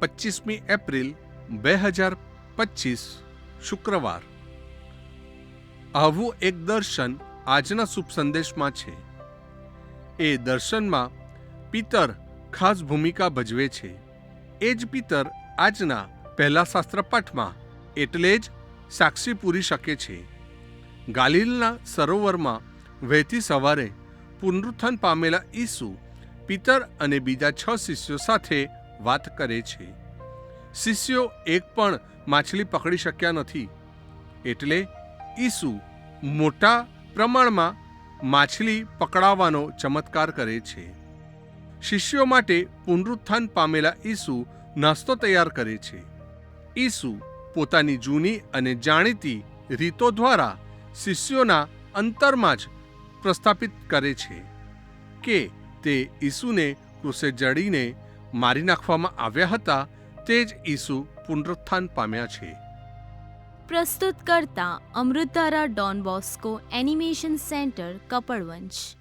પચીસમી April બે હજાર પચીસ શુક્રવાર. આવું એક દર્શન આજના શુભ સંદેશમાં છે. એ દર્શનમાં પિતર ખાસ ભૂમિકા ભજવે છે. એ જ પિતર આજના પહેલા શાસ્ત્ર પાઠમાં એટલે જ સાક્ષી પૂરી શકે છે. ગાલિલના સરોવરમાં વહેતી સવારે પુનરુત્થાન પામેલા ઈસુ પિતર અને બીજા છ શિષ્યો સાથે વાત કરે છે. શિષ્યો એક પણ માછલી પકડી શક્યા નથી. એટલે ઈસુ મોટા પ્રમાણમાં માછલી પકડાવવાનો ચમત્કાર કરે છે. શિષ્યો માટે પુનરુત્થાન પામેલા ઈસુ નાસ્તો તૈયાર કરે છે. ઈસુ પોતાની જૂની અને જાણીતી રીતો દ્વારા શિષ્યોના અંતરમાં જ પ્રસ્થાપિત કરે છે કે તે ઈસુને કૃષે જડીને મારી નાખવામાં આવ્યા હતા તે જ ઈસુ પુનરુત્થાન પામ્યા છે. પ્રસ્તુત કરતા અમૃતારા Don Bosco animation centre Kapadvanj